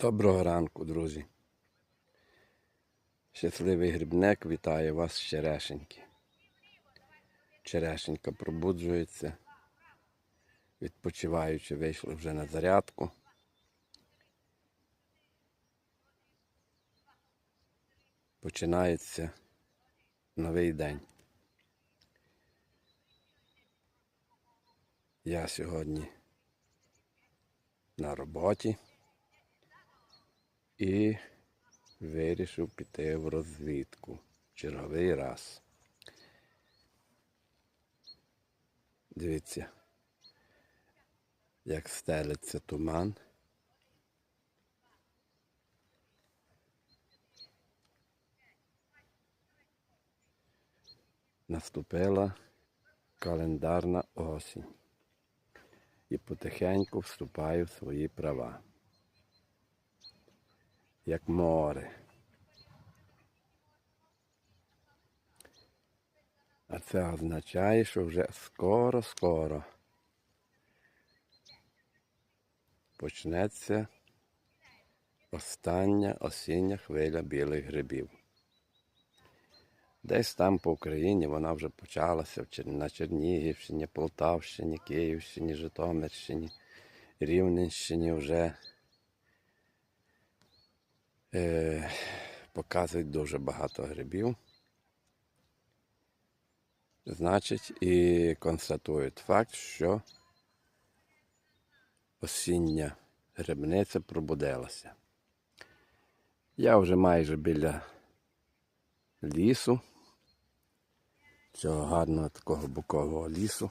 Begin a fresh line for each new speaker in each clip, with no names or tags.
Доброго ранку, друзі. Щасливий грибник вітає вас з черешеньки. Черешенька пробуджується. Відпочиваючи, вийшли вже на зарядку. Починається новий день. Я сьогодні на роботі і вирішив піти в розвідку черговий раз. Дивіться, як стелиться туман. Наступила календарна осінь і потихеньку вступаю в свої права як море. А це означає, що вже скоро-скоро почнеться остання осіння хвиля білих грибів. Десь там по Україні вона вже почалася на Чернігівщині, Полтавщині, Київщині, Житомирщині, Рівненщині вже е, показують дуже багато грибів. Значить, і констатують факт, що осіння грибниця пробудилася. Я вже майже біля лісу, цього гарного такого букового лісу.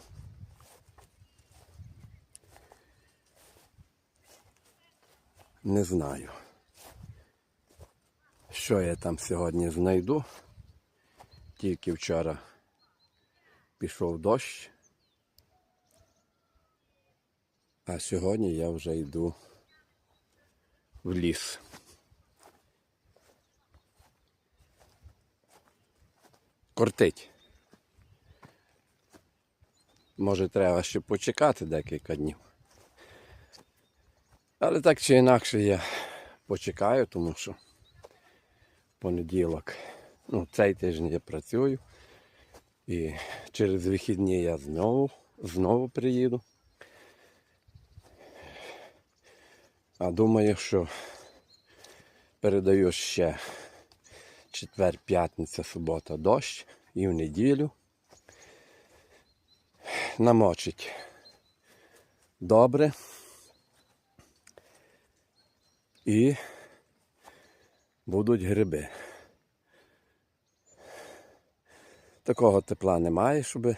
Не знаю. Що я там сьогодні знайду? Тільки вчора пішов дощ. А сьогодні я вже йду в ліс. Кортить. Може, треба ще почекати декілька днів. Але так чи інакше я почекаю, тому що понеділок. Ну, цей тиждень я працюю. І через вихідні я знову, знову приїду. А думаю, що передаю ще четвер, п'ятниця, субота дощ і в неділю. Намочить добре. І будуть гриби. Такого тепла немає, щоб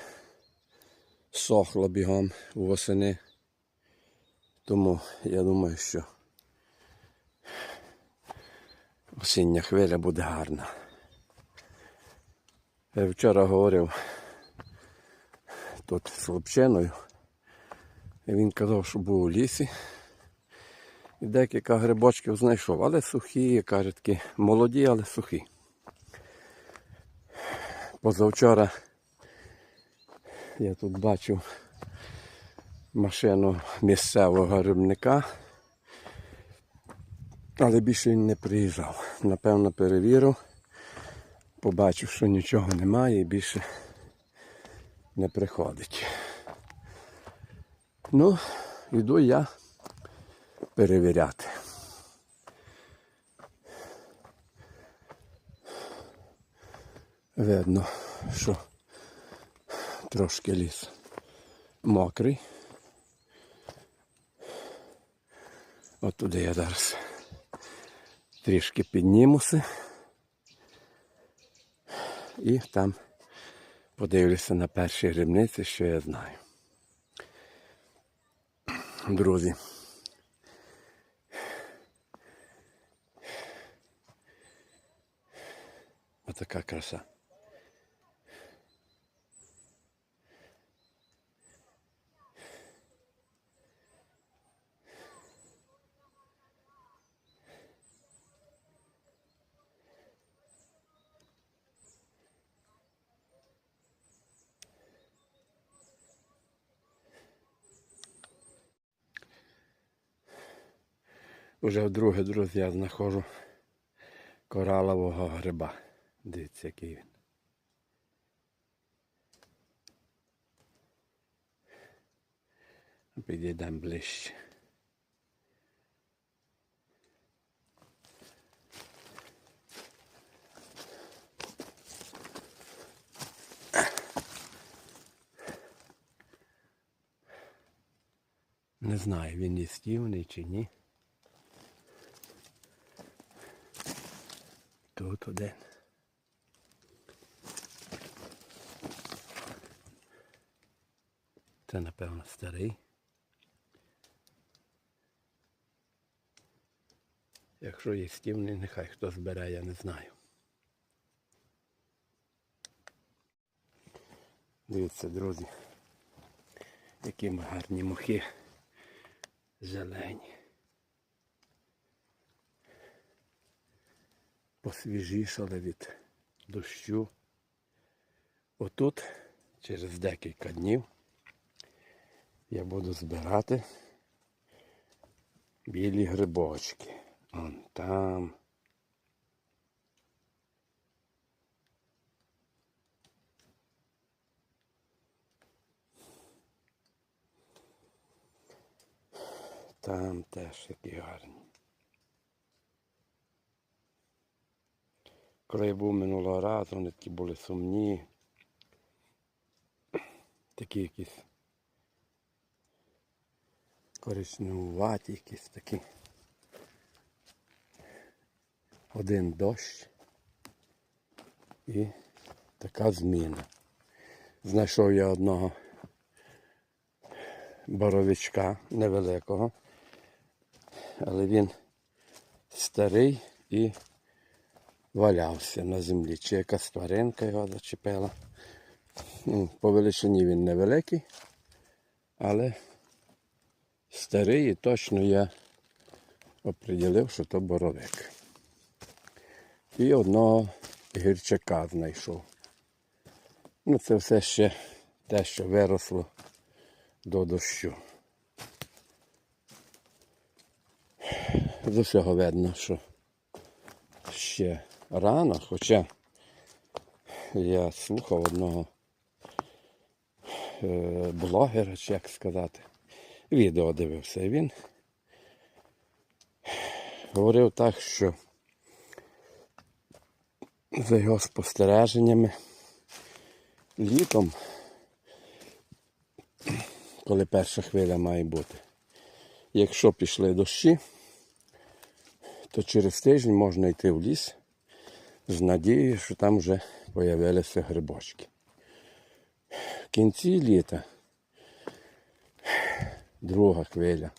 сохло бігом восени. Тому я думаю, що осіння хвиля буде гарна. Я вчора говорив тут з хлопчиною, і він казав, що був у лісі. І декілька грибочків знайшов, але сухі, каже, такі молоді, але сухі. Позавчора я тут бачив машину місцевого грибника, але більше він не приїжджав. Напевно, перевірив, побачив, що нічого немає і більше не приходить. Ну, йду я перевіряти. Видно, що трошки ліс мокрий. От туди я зараз трішки піднімуся і там подивлюся на перші грибниці, що я знаю. Друзі. Taká krasa. Уже вдруге, друзі, я знаходжу коралового гриба. Дивіться, який він. Підійдемо ближче. Не знаю, він їстівний чи ні. Тут один. Це, напевно, старий. Якщо їстівний, нехай хто збере, я не знаю. Дивіться, друзі, які ми гарні мухи зелені. Посвіжішали від дощу. Отут через декілька днів я буду збирати білі грибочки. Вон там. Там теж які гарні. Коли я був минулого разу, вони такі були сумні. Такі якісь коричневуваті якісь такі. Один дощ і така зміна. Знайшов я одного боровичка невеликого, але він старий і валявся на землі. Чи якась тваринка його зачепила. Ну, По величині він невеликий, але старий і точно я оприділив, що то боровик. І одного гірчака знайшов. Ну, це все ще те, що виросло до дощу. З усього видно, що ще рано, хоча я слухав одного е, блогера, чи як сказати, відео дивився, він говорив так, що за його спостереженнями літом, коли перша хвиля має бути, якщо пішли дощі, то через тиждень можна йти в ліс з надією, що там вже з'явилися грибочки. В кінці літа, друга хвиля,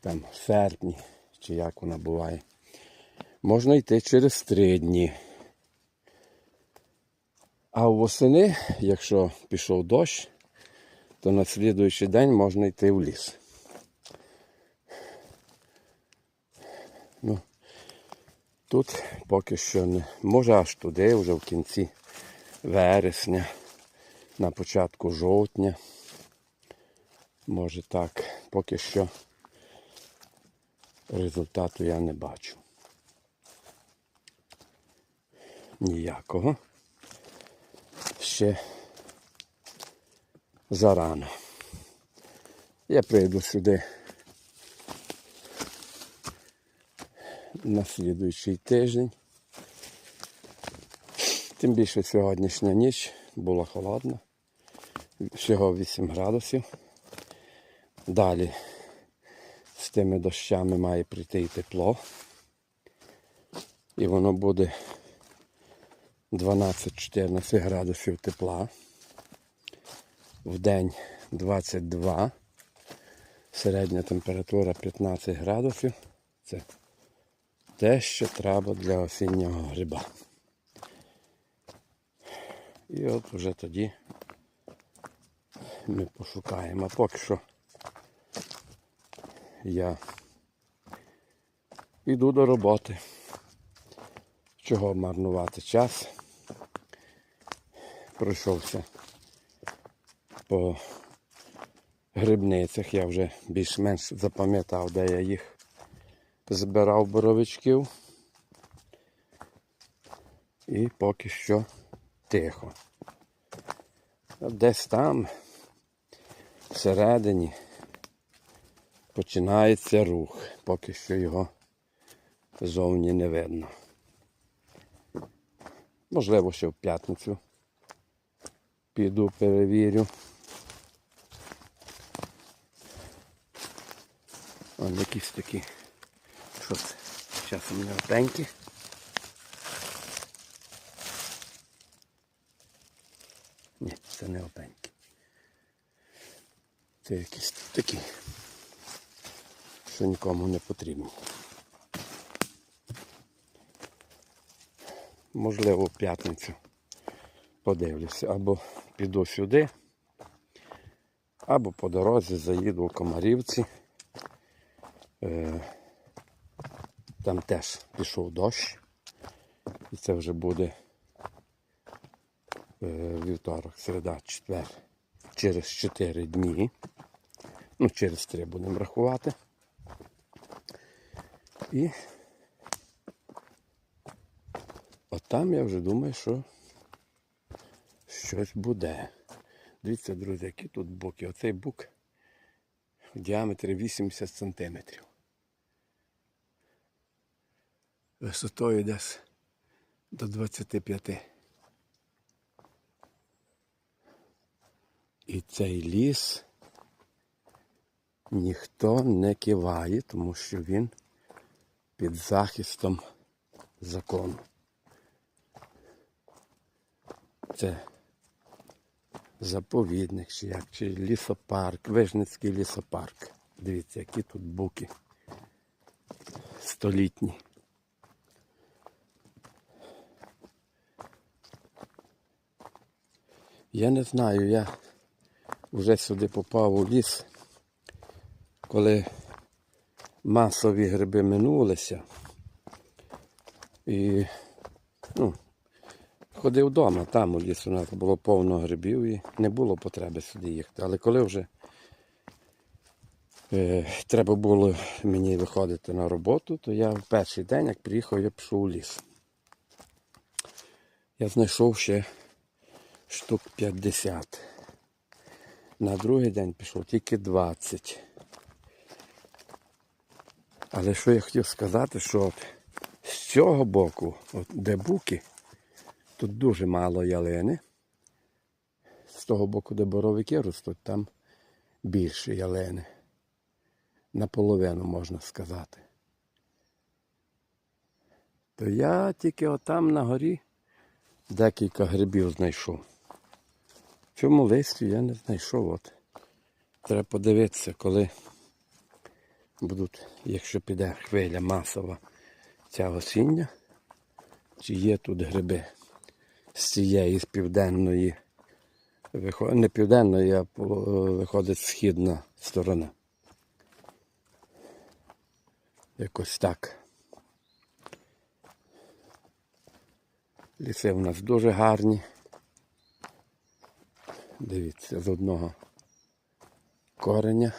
там в серпні, чи як вона буває, можна йти через три дні. А восени, якщо пішов дощ, то на слідуючий день можна йти в ліс. Ну, тут поки що не. Може аж туди, вже в кінці вересня, на початку жовтня. Може так, поки що результату я не бачу. Ніякого. Ще зарано. Я прийду сюди на слідуючий тиждень. Тим більше сьогоднішня ніч була холодна. Всього 8 градусів. Далі з тими дощами має прийти і тепло. І воно буде 12-14 градусів тепла. В день 22. Середня температура 15 градусів. Це те, що треба для осіннього гриба. І от вже тоді ми пошукаємо. А поки що я йду до роботи. Чого марнувати час? Пройшовся по грибницях. Я вже більш-менш запам'ятав, де я їх збирав боровичків. І поки що тихо. Десь там, всередині, починається рух, поки що його зовні не видно. Можливо, ще в п'ятницю піду перевірю. Ось якісь такі. Що це? Часом не опенькі. Ні, це не опенькі. Це якісь такі, що нікому не потрібні. Можливо, в п'ятницю подивлюся. Або піду сюди, або по дорозі заїду у Комарівці. Е, Там теж пішов дощ. І це вже буде е, вівторок, середа, четвер. Через 4 дні. Ну, через 3 будемо рахувати. І от там я вже думаю, що щось буде. Дивіться, друзі, які тут буки. Оцей бук в діаметрі 80 сантиметрів. Висотою десь до 25. І цей ліс ніхто не киває, тому що він під захистом закону. Це заповідник, чи як, чи лісопарк, Вижницький лісопарк. Дивіться, які тут буки столітні. Я не знаю, я вже сюди попав у ліс, коли масові гриби минулися. І ну, ходив вдома, там у ліс у нас було повно грибів і не було потреби сюди їхати. Але коли вже е, треба було мені виходити на роботу, то я в перший день, як приїхав, я пішов у ліс. Я знайшов ще штук 50. На другий день пішов тільки 20. Але що я хотів сказати, що от з цього боку, от де буки, тут дуже мало ялини. З того боку, де боровики ростуть, там більше ялини. Наполовину можна сказати. То я тільки отам на горі декілька грибів знайшов. В цьому листі я не знайшов. От. Треба подивитися, коли будуть, якщо піде хвиля масова ця осіння, чи є тут гриби з цієї з південної, не південної, а виходить східна сторона. Якось так. Ліси у нас дуже гарні. Дивіться, з одного кореня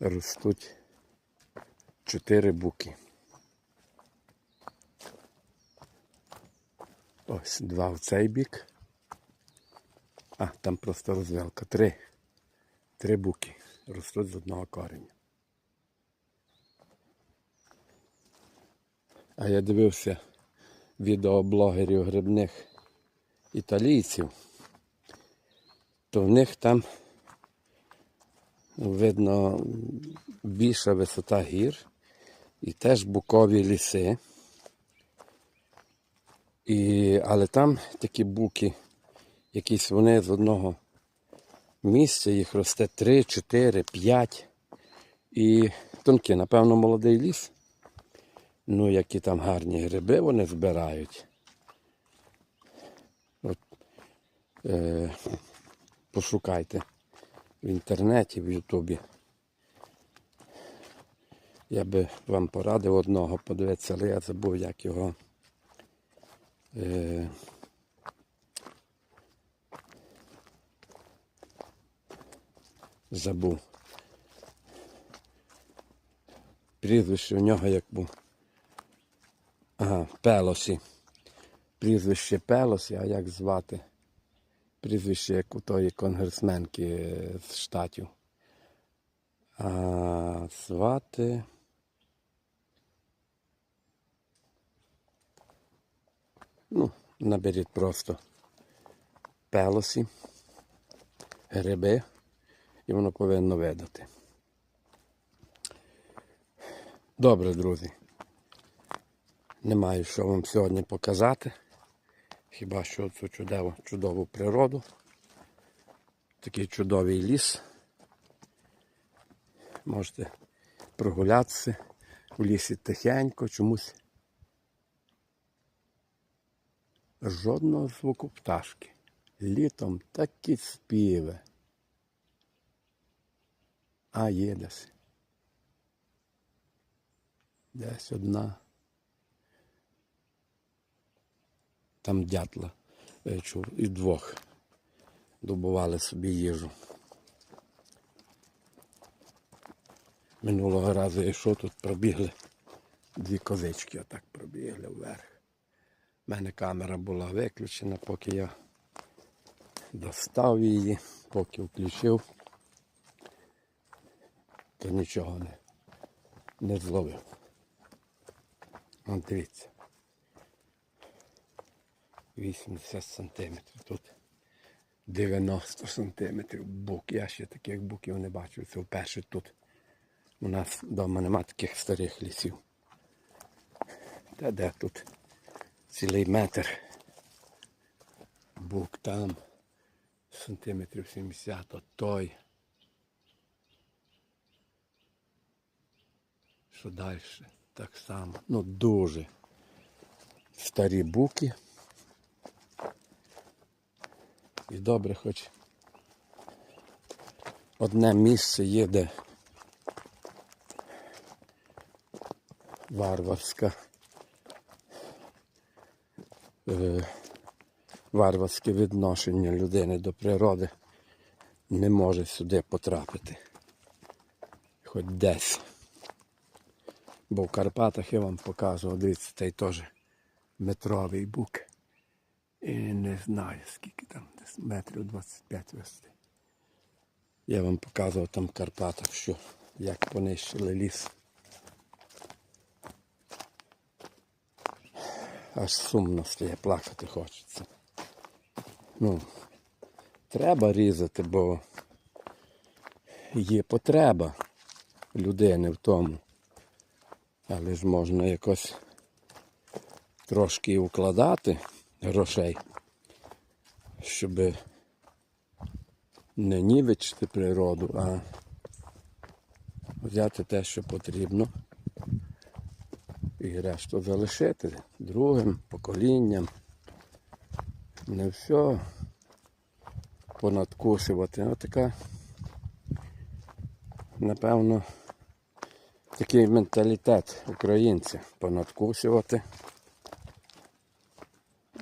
ростуть чотири буки. Ось два в цей бік. А, там просто розвелка. Три. Три буки ростуть з одного кореня. А я дивився відеоблогерів грибних італійців то в них там видно більша висота гір і теж букові ліси. І, але там такі буки, якісь вони з одного місця, їх росте 3, 4, 5 і тонкі, напевно, молодий ліс. Ну, які там гарні гриби вони збирають. От, е, пошукайте в інтернеті, в Ютубі. Я би вам порадив одного подивитися, але я забув, як його. Е, забув. Прізвище у нього як був. Ага, Пелосі. Прізвище Пелосі, а як звати? Прізвище як у тої конгресменки з штатів. А звати. Ну, наберіть просто Пелосі, гриби, і воно повинно видати. Добре, друзі. Не маю що вам сьогодні показати. Хіба що цю чудову, чудову природу. Такий чудовий ліс. Можете прогулятися у лісі тихенько, чомусь. Жодного звуку пташки. Літом такі співи. А є десь. Десь одна. Там дятла е, чув, і двох добували собі їжу. Минулого разу йшов, тут пробігли дві козички, отак пробігли вверх. У мене камера була виключена, поки я достав її, поки включив, то нічого не, не зловив. От дивіться. 80 сантиметрів. Тут 90 сантиметрів бук. Я ще таких буків не бачив. Це вперше тут. У нас вдома нема таких старих лісів. Та де тут цілий метр. Бук там. Сантиметрів 70, от той. Що далі? Так само. Ну дуже старі буки. І добре, хоч одне місце є, де варварська, е, варварське відношення людини до природи не може сюди потрапити. Хоч десь. Бо в Карпатах я вам показував, дивіться, цей теж метровий бук. І не знаю, скільки метрів 25 висоти. Я вам показував там в Карпатах, що як понищили ліс. Аж сумно стає, плакати хочеться. Ну, треба різати, бо є потреба людини в тому. Але ж можна якось трошки укладати грошей, щоб не нівечити природу, а взяти те, що потрібно, і решту залишити другим поколінням. Не все понадкусувати. Ось така, напевно, такий менталітет українця понадкусувати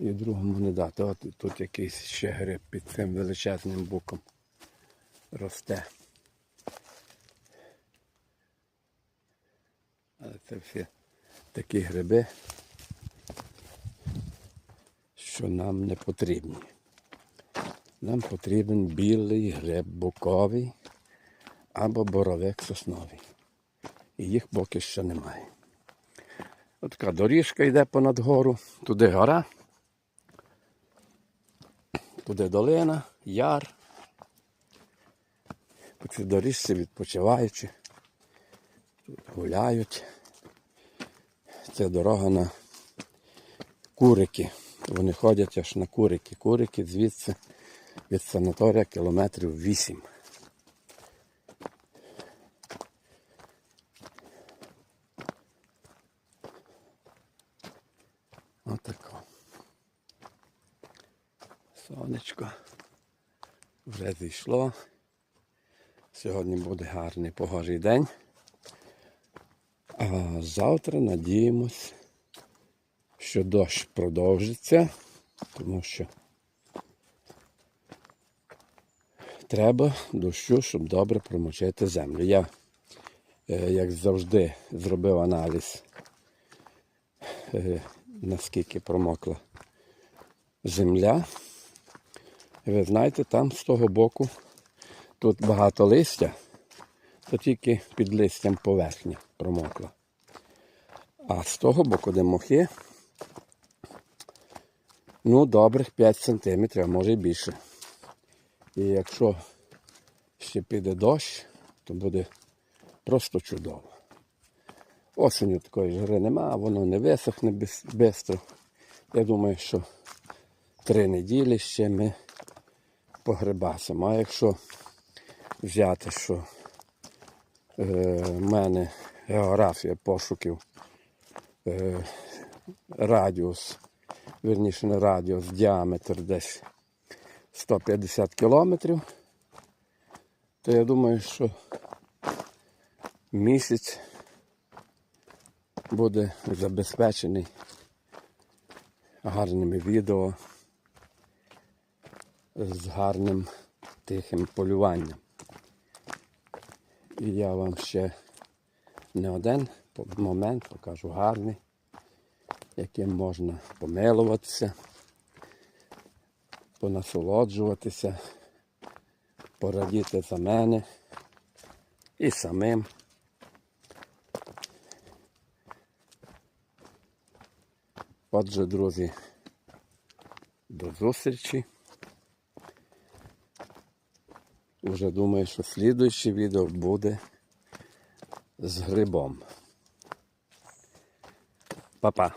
і другому не дати. От тут якийсь ще гриб під цим величезним буком росте. Але це всі такі гриби, що нам не потрібні. Нам потрібен білий гриб буковий або боровик сосновий. І їх поки що немає. От така доріжка йде понад гору, туди гора. Туди долина, яр. По цій доріжці відпочиваючи, тут гуляють. Це дорога на курики. Вони ходять аж на курики. Курики звідси від санаторія кілометрів 8. Сонечко вже зійшло. Сьогодні буде гарний погожий день. А завтра надіємось, що дощ продовжиться, тому що треба дощу, щоб добре промочити землю. Я е, як завжди, зробив аналіз, е, наскільки промокла земля. Ви знаєте, там з того боку тут багато листя, то тільки під листям поверхня промокла. А з того боку, де мохи, ну, добрих 5 см, а може і більше. І якщо ще піде дощ, то буде просто чудово. Осеню такої жири нема, воно не висохне швидко. Я думаю, що три неділі ще ми погребасимо. А якщо взяти, що е, в мене географія пошуків, е, радіус, верніше не радіус, діаметр десь 150 кілометрів, то я думаю, що місяць буде забезпечений гарними відео з гарним тихим полюванням. І я вам ще не один момент покажу гарний, яким можна помилуватися, понасолоджуватися, порадіти за мене і самим. Отже, друзі, до зустрічі. Уже думаю, що слідуюче відео буде з грибом. Па-па.